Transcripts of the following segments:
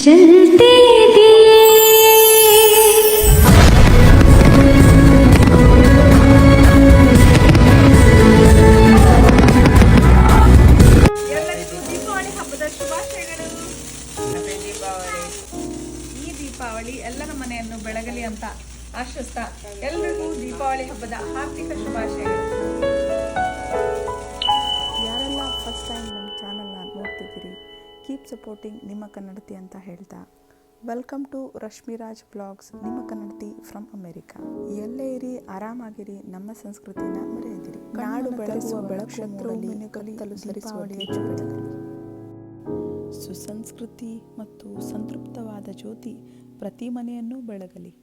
चलते दिए ಎಲ್ಲರಿಗೂ ದೀಪಾವಳಿ ಹಬ್ಬದ ಶುಭಾಶಯಗಳು ದೀಪಾವಳಿ ಈ ದೀಪಾವಳಿ ಎಲ್ಲರ ಮನೆಯನ್ನು ಬೆಳಗಲಿ ಅಂತ ಆಶಿಸ್ತಾ ಎಲ್ರಿಗೂ ದೀಪಾವಳಿ ಹಬ್ಬದ ಹಾರ್ದಿಕ ಶುಭಾಶಯಗಳು ಕೀಪ್ ಸಪೋರ್ಟಿಂಗ್ ನಿಮ್ಮ ಕನ್ನಡತಿ ಅಂತ ಹೇಳ್ತಾ ವೆಲ್ಕಮ್ ಟು ರಶ್ಮಿರಾಜ್ ಬ್ಲಾಗ್ಸ್ ನಿಮ್ಮ ಕನ್ನಡತಿ ಫ್ರಮ್ ಅಮೆರಿಕಾ ಎಲ್ಲೇ ಇರಿ ಆರಾಮಾಗಿರಿ ನಮ್ಮ ಸಂಸ್ಕೃತಿನ ಮರೆಯದಿರಿ ನಾಡು ಬೆಳಗುವ ಬೆಳಕು ಸರಿಸುವ ಹೆಚ್ಚು ಸುಸಂಸ್ಕೃತಿ ಮತ್ತು ಸಂತೃಪ್ತವಾದ ಜ್ಯೋತಿ ಪ್ರತಿ ಮನೆಯನ್ನೂ ಬೆಳಗಲಿ.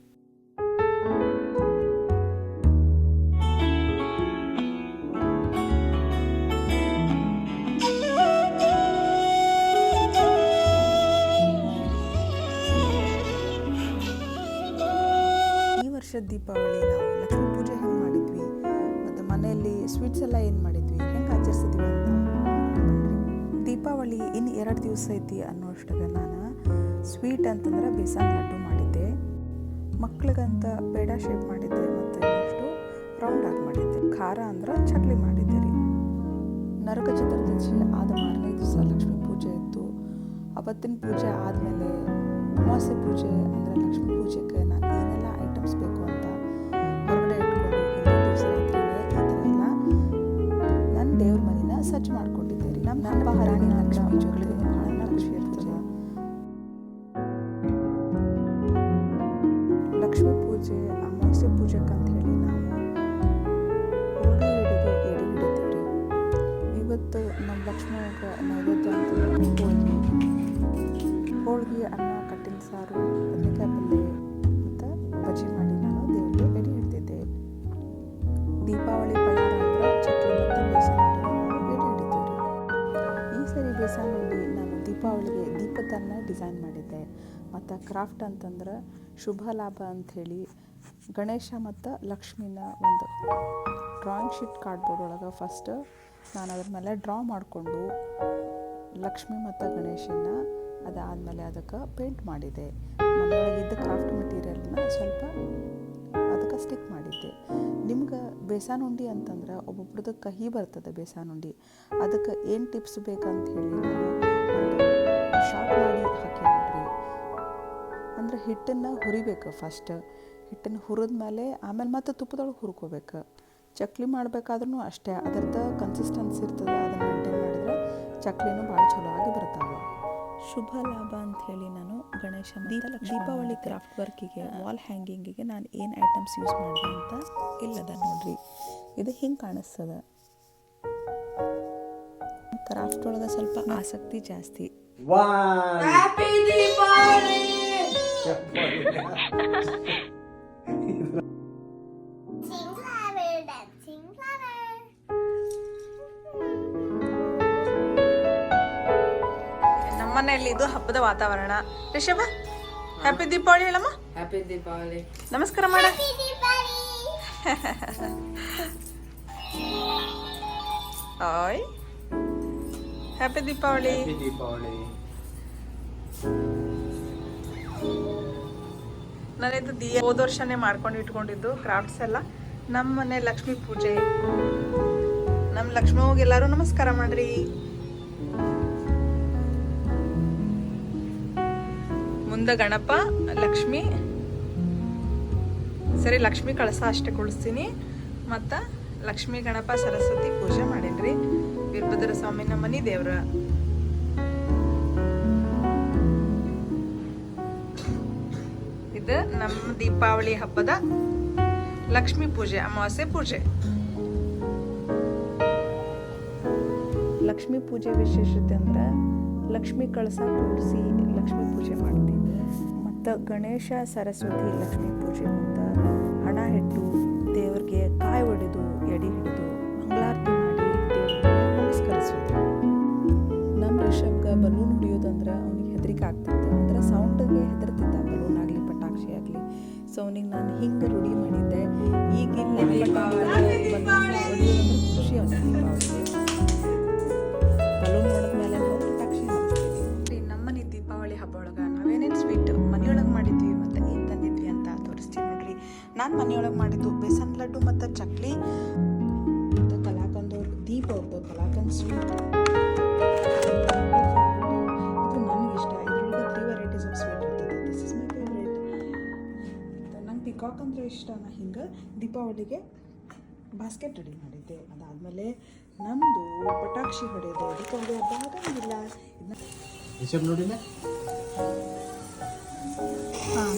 ದೀಪಾವಳಿ ನಾವು ಲಕ್ಷ್ಮೀ ಪೂಜೆ ಹೆಂಗೆ ಮಾಡಿದ್ವಿ, ಮತ್ತು ಮನೆಯಲ್ಲಿ ಸ್ವೀಟ್ಸ್ ಎಲ್ಲ ಏನು ಮಾಡಿದ್ವಿ, ಹೆಂಗೆ ಆಚರಿಸಿದ್ವಿ ದೀಪಾವಳಿ ಇನ್ನು ಎರಡು ದಿವಸ ಐತಿ ಅನ್ನೋಷ್ಟಾಗ ನಾನು ಸ್ವೀಟ್ ಅಂತಂದ್ರೆ ಬೇಸನ್ ಲಡ್ಡು ಮಾಡಿದ್ದೆ. ಮಕ್ಳಿಗಂತ ಪೇಡ ಶೇಪ್ ಮಾಡಿದ್ದೆ ಮತ್ತು ಇನ್ನಷ್ಟು ರೌಂಡ್ ಆಗಿ ಮಾಡಿದ್ದೆ. ಖಾರ ಅಂದ್ರೆ ಚಕ್ಲಿ ಮಾಡಿದ್ದೆ ರೀ. ನರಕ ಚತುರ್ದಶಿ ಆದ ಮಾರನೇ ದಿವಸ ಲಕ್ಷ್ಮೀ ಪೂಜೆ ಇತ್ತು. ಅವತ್ತಿನ ಪೂಜೆ ಆದಮೇಲೆ ಅಮಾವಾಸ್ಯೆ ಪೂಜೆ ಅಂದರೆ ಲಕ್ಷ್ಮೀ ಪೂಜೆಗೆ ನಾನು ಏನೆಲ್ಲ ಐಟಮ್ಸ್ ಬೇಕು ಅಂತ ಹೊರಗಡೆ ಇಟ್ಕೊಂಡು ದಿವಸ ರಾತ್ರಿನೇ ಈ ಥರ ಎಲ್ಲ ನನ್ನ ದೇವ್ರ ಮನೇನ ಸಜ್ಜು ಮಾಡ್ಕೊಂಡಿದ್ದೆ ರೀ ನಮ್ಮ ನನ್ನ ಹರಾಣಿ ಲಕ್ಷ್ಮೀ ಜೊತೆ ಭಾಳ ಖುಷಿ ಇರ್ತದೆ. ಲಕ್ಷ್ಮೀ ಪೂಜೆ ಅಮಾವಾಸ್ಯೆ ಪೂಜೆಗೆ ಅಂತ ಹೇಳಿ ನಾವು ಹೋಳಿಗೆ ಹಿಡಿದು ಎಡೆ ಹಿಡಿತೀವಿ ರೀ ಇವತ್ತು ನಮ್ಮ ಲಕ್ಷ್ಮೀ ನೈವೇದ್ಯ ಅಂತ ಹೋಳಿಗೆ ಹೋಳಿಗೆ ಅನ್ನ ಸಾರು ಬದನೆಕಾಯಿ ಪಲ್ಯ ಮತ್ತು ಬಜ್ಜಿ ಮಾಡಿ ನಾನು ದೇವರಿಗೆ ಎಡೆ ಹಿಡ್ತಿದ್ದೆ ದೀಪಾವಳಿ ಪಳಾರ ಅಂದ್ರೆ ಮತ್ತು ಬೇಸನ್ ನಾವು ಎಡೆ ಈ ಸರಿ ಬೇಸನ್ ಉಂಡೆ ನಾನು ದೀಪಾವಳಿಗೆ ದೀಪದನ್ನ ಡಿಸೈನ್ ಮಾಡಿದ್ದೆ. ಮತ್ತು ಕ್ರಾಫ್ಟ್ ಅಂತಂದ್ರೆ ಶುಭ ಲಾಭ ಅಂಥೇಳಿ ಗಣೇಶ ಮತ್ತು ಲಕ್ಷ್ಮಿನ ಒಂದು ಡ್ರಾಯಿಂಗ್ ಶೀಟ್ ಕಾರ್ಡ್ಬೋರ್ಡ್ ಒಳಗೆ ಫಸ್ಟ್ ನಾನು ಅದ್ರ ಮೇಲೆ ಡ್ರಾ ಮಾಡಿಕೊಂಡು ಲಕ್ಷ್ಮಿ ಮತ್ತು ಗಣೇಶನ ಅದಾದಮೇಲೆ ಅದಕ್ಕೆ ಪೇಂಟ್ ಮಾಡಿದೆ ಮನೆಯೊಳಗಿದ್ದ ಕ್ರಾಫ್ಟ್ ಮೆಟೀರಿಯಲ್ನ ಸ್ವಲ್ಪ ಅದಕ್ಕೆ ಸ್ಟಿಕ್ ಮಾಡಿದ್ದೆ. ನಿಮ್ಗೆ ಬೇಸಾನ್ ಉಂಡಿ ಅಂತಂದ್ರೆ ಒಬ್ಬೊಬ್ರದ್ದು ಕಹಿ ಬರ್ತದೆ ಬೇಸಾನ್ ಉಂಡಿ. ಅದಕ್ಕೆ ಏನು ಟಿಪ್ಸ್ ಬೇಕಂತ ಹೇಳಿ ಒಂದು ಶಾರ್ಟ್ ಮಾಡಿ ಹಾಕಿ ನೋಡ್ರಿ ಅಂದ್ರೆ ಹಿಟ್ಟನ್ನು ಹುರಿಬೇಕು ಫಸ್ಟ್ ಹಿಟ್ಟನ್ನು ಹುರಿದ ಮೇಲೆ ಆಮೇಲೆ ಮತ್ತೆ ತುಪ್ಪದೊಳಗೆ ಹುರ್ಕೋಬೇಕು. ಚಕ್ಲಿ ಮಾಡಬೇಕಾದ್ರೂ ಅಷ್ಟೇ. ಅದರದ್ದು ಕನ್ಸಿಸ್ಟೆನ್ಸಿ ಇರ್ತದೆ, ಅದನ್ನು ಮೇಂಟೈನ್ ಮಾಡಿದ್ರೆ ಚಕ್ಲಿನೂ ಭಾಳ ಚಲೋ ಆಗಿ ಬರ್ತಾವೆ. ಶುಭ ಲಾಭ ಅಂತ ಹೇಳಿ ನಾನು ಗಣೇಶ ಮತ್ತು ದೀಪಾವಳಿ ಕ್ರಾಫ್ಟ್ ವರ್ಕಿಗೆ ವಾಲ್ ಹ್ಯಾಂಗಿಂಗಿಗೆ ನಾನು ಏನು ಐಟಮ್ಸ್ ಯೂಸ್ ಮಾಡಿದೆ ಅಂತ ಇಲ್ಲದ ನೋಡ್ರಿ. ಇದು ಹಿಂಗೆ ಕಾಣಿಸ್ತದೆ? ಕ್ರಾಫ್ಟ್ ಒಳಗೆ ಸ್ವಲ್ಪ ಆಸಕ್ತಿ ಜಾಸ್ತಿ. ಹ್ಯಾಪಿ ದೀಪಾವಳಿ ನಮ್ಮನೆಯಲ್ಲಿ ಇದು ಹಬ್ಬದ ವಾತಾವರಣ. ರಿಷಭ ಹ್ಯಾಪಿ ದೀಪಾವಳಿ ಹೇಳಮ್ಮ. ಹ್ಯಾಪಿ ದೀಪಾವಳಿ. ನಮಸ್ಕಾರ ಮಾಡ. ಓಯ್. ಹ್ಯಾಪಿ ದೀಪಾವಳಿ. ದೀಪಾವಳಿ. ನಾನಿದು ದಿಯ ಹೋದ ವರ್ಷನೇ ಮಾಡ್ಕೊಂಡು ಇಟ್ಕೊಂಡಿದ್ದು ಕ್ರಾಫ್ಟ್ಸ್ ಎಲ್ಲ. ನಮ್ಮ ಮನೆ ಲಕ್ಷ್ಮೀ ಪೂಜೆ. ನಮ್ಮ ಲಕ್ಷ್ಮೀಗೆ ಎಲ್ಲರೂ ನಮಸ್ಕಾರ ಮಾಡ್ರಿ. ಮುಂದೆ ಗಣಪ, ಲಕ್ಷ್ಮಿ. ಸರಿ, ಲಕ್ಷ್ಮಿ ಕಳಸ ಅಷ್ಟೇ ಕುಳಿಸ್ತೀನಿ. ಮತ್ತು ಲಕ್ಷ್ಮಿ, ಗಣಪ, ಸರಸ್ವತಿ ಪೂಜೆ ಮಾಡೇನ್ರಿ. ವೀರಭದ್ರ ಸ್ವಾಮಿ ಮನೆ ದೇವ್ರ. ಇದು ನಮ್ಮ ದೀಪಾವಳಿ ಹಬ್ಬದ ಲಕ್ಷ್ಮಿ ಪೂಜೆ, ಅಮಾವಾಸ್ಯೆ ಪೂಜೆ. ಲಕ್ಷ್ಮಿ ಪೂಜೆ ವಿಶೇಷತೆ ಅಂದ್ರೆ ಲಕ್ಷ್ಮಿ ಕಳಸ ಕೂಡಿಸಿ ಲಕ್ಷ್ಮಿ ಪೂಜೆ ಮಾಡ್ತೀವಿ ಗಣೇಶ ಸರಸ್ವತಿ ಲಕ್ಷ್ಮೀ ಪೂಜೆ ಮುಂದ ಹಣ ಇಟ್ಟು ದೇವ್ರಿಗೆ ಕಾಯಿ ಹೊಡೆದು ಎಡಿ ಹಿಡಿದು ಮಂಗಳಾರತಿ ಮಾಡಿ ದೇವ್ರಿಗೆ ನಮಸ್ಕರಿಸೋದು ನಮ್ಮ ರಿಷಬ್ಗೆ ಬಲೂನ್ ಹೊಡಿಯೋದಂದ್ರೆ ಅವನಿಗೆ ಹೆದರಿಕೆ ಆಗ್ತಿತ್ತು. ಅಂದ್ರೆ ಸೌಂಡಿಗೆ ಹೆದರ್ತಿದ್ದ ಬಲೂನ್ ಆಗಲಿ, ಪಟಾಕ್ಷಿ ಆಗಲಿ. ಸೊ ಅವನಿಗೆ ನಾನು ಹಿಂಗೆ ನಾನು ಮನೆಯೊಳಗೆ ಮಾಡಿದ್ದು ಬೇಸನ್ ಲಡ್ಡು ಮತ್ತು ಚಕ್ಲಿ. ಇದು ಕಲಾಕಂದು ದೀಪ ಅವ್ರದ್ದು ಕಲಾಕಂದ್ ಸ್ವೀಟ್. ಇದು ನನಗೆ ಇಷ್ಟ. ಇದ್ರೊಳಗೆ ತ್ರೀ ವೆರೈಟೀಸ್ ಆಫ್ ಸ್ವೀಟ್ ಇರ್ತದೆ. ದಿಸ್ ಇಸ್ ಮೈ ಫೇವ್ರೇಟ್ ನಂಗೆ ಪಿಕಾಕ್ ಅಂದರೆ ಇಷ್ಟ. ನಾ ಹಿಂಗೆ ದೀಪಾವಳಿಗೆ ಬಾಸ್ಕೆಟ್ ರೆಡಿ ಮಾಡಿದ್ದೆ. ಅದಾದಮೇಲೆ ನಮ್ಮದು ಪಟಾಕ್ಷಿ ಹೊಡೆಯೋದು. ದೀಪಾವಳಿ ಹಬ್ಬ ಆಗಂಗಿಲ್ಲ ಇದನ್ನ ಹಾಂ ನೋಡಿಲ್ಲ ಹಾಂ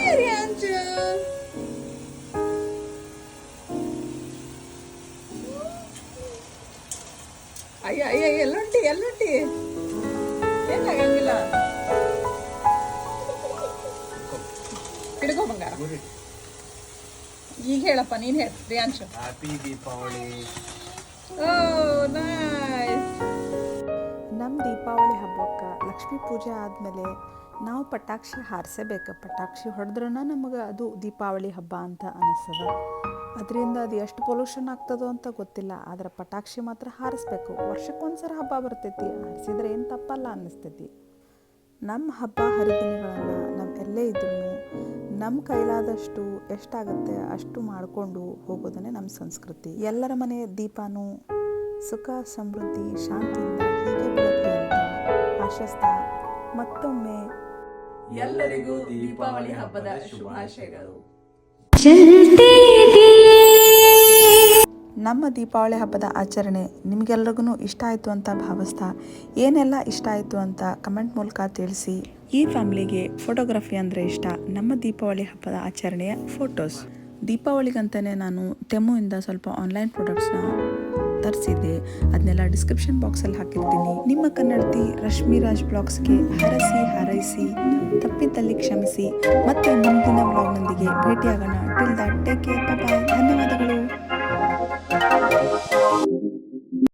ತಗೋತೀನಿ ದೀಪಾವಳಿ ಅಯ್ಯ ಅಯ್ಯ ಎಲ್ಲೊಂಟಿ ಎಲ್ಲೊಂಟಿ. ಏನಾಗಂಗಿಲ್ಲ ಹಿಡ್ಕೋ ಬಂಗಾರ. ಈಗ ಹೇಳಪ್ಪ ನೀನು ಹೇಳ Priyanshu. Happy Deepavali oh nice ನಮ್ಮ ದೀಪಾವಳಿ ಹಬ್ಬಕ್ಕ ಲಕ್ಷ್ಮೀ ಪೂಜೆ ಆದಮೇಲೆ ನಾವು ಪಟಾಕ್ಷಿ ಹಾರಿಸಬೇಕು. ಪಟಾಕ್ಷಿ ಹೊಡೆದ್ರೂ ನಮಗೆ ಅದು ದೀಪಾವಳಿ ಹಬ್ಬ ಅಂತ ಅನಿಸ್ತದ. ಅದರಿಂದ ಅದು ಎಷ್ಟು ಪೊಲ್ಯೂಷನ್ ಆಗ್ತದೋ ಅಂತ ಗೊತ್ತಿಲ್ಲ. ಆದರೆ ಪಟಾಕ್ಷಿ ಮಾತ್ರ ಹಾರಿಸ್ಬೇಕು. ವರ್ಷಕ್ಕೊಂದ್ಸರ ಹಬ್ಬ ಬರ್ತೈತಿ. ಹಾರಿಸಿದ್ರೆ ಏನು ತಪ್ಪಲ್ಲ ಅನ್ನಿಸ್ತೈತಿ ನಮ್ಮ ಹಬ್ಬ ಹರಿದಿನಗಳನ್ನು ನಮ್ಮ ಎಲ್ಲೇ ಇದ್ರೂ ನಮ್ಮ ಕೈಲಾದಷ್ಟು ಎಷ್ಟಾಗುತ್ತೆ ಅಷ್ಟು ಮಾಡಿಕೊಂಡು ಹೋಗೋದನ್ನೇ ನಮ್ಮ ಸಂಸ್ಕೃತಿ. ಎಲ್ಲರ ಮನೆ ದೀಪನೂ ಸುಖ, ಸಮೃದ್ಧಿ, ಶಾಂತಿಯಿಂದ ಹೀಗೆ ಬೆಳಗ್ಗೆ ಅಂತ ಆಶಿಸ್ತಾ ಮತ್ತೊಮ್ಮೆ ಎಲ್ಲರಿಗೂ ದೀಪಾವಳಿ ಹಬ್ಬದ ಶುಭಾಶಯಗಳು. ನಮ್ಮ ದೀಪಾವಳಿ ಹಬ್ಬದ ಆಚರಣೆ ನಿಮಗೆಲ್ಲರಿಗೂ ಇಷ್ಟ ಆಯಿತು ಅಂತ ಭಾವಿಸ್ತಾ ಏನೆಲ್ಲ ಇಷ್ಟ ಆಯಿತು ಅಂತ ಕಮೆಂಟ್ ಮೂಲಕ ತಿಳಿಸಿ. ಈ ಫ್ಯಾಮಿಲಿಗೆ ಫೋಟೋಗ್ರಫಿ ಅಂದರೆ ಇಷ್ಟ ನಮ್ಮ ದೀಪಾವಳಿ ಹಬ್ಬದ ಆಚರಣೆಯ ಫೋಟೋಸ್. ದೀಪಾವಳಿಗಂತಲೇ ನಾನು ಟೆಮುಯಿಂದ ಸ್ವಲ್ಪ ಆನ್ಲೈನ್ ಪ್ರಾಡಕ್ಟ್ಸ್ನ ತರಿಸಿದೆ ಅದನ್ನೆಲ್ಲ ಡಿಸ್ಕ್ರಿಪ್ಷನ್ ಬಾಕ್ಸಲ್ಲಿ ಹಾಕಿರ್ತೀನಿ. ನಿಮ್ಮ ಕನ್ನಡತಿ ರಶ್ಮಿ ರಾಜ್ ಬ್ಲಾಗ್ಸ್ಗೆ ಹರಸಿ, ಹಾರೈಸಿ ತಪ್ಪಿದ್ದಲ್ಲಿ ಕ್ಷಮಿಸಿ. ಮತ್ತೆ ಮುಂದಿನ ಬ್ಲಾಗ್ನೊಂದಿಗೆ ಭೇಟಿಯಾಗೋಣ. Till that take care bye ಧನ್ಯವಾದಗಳು.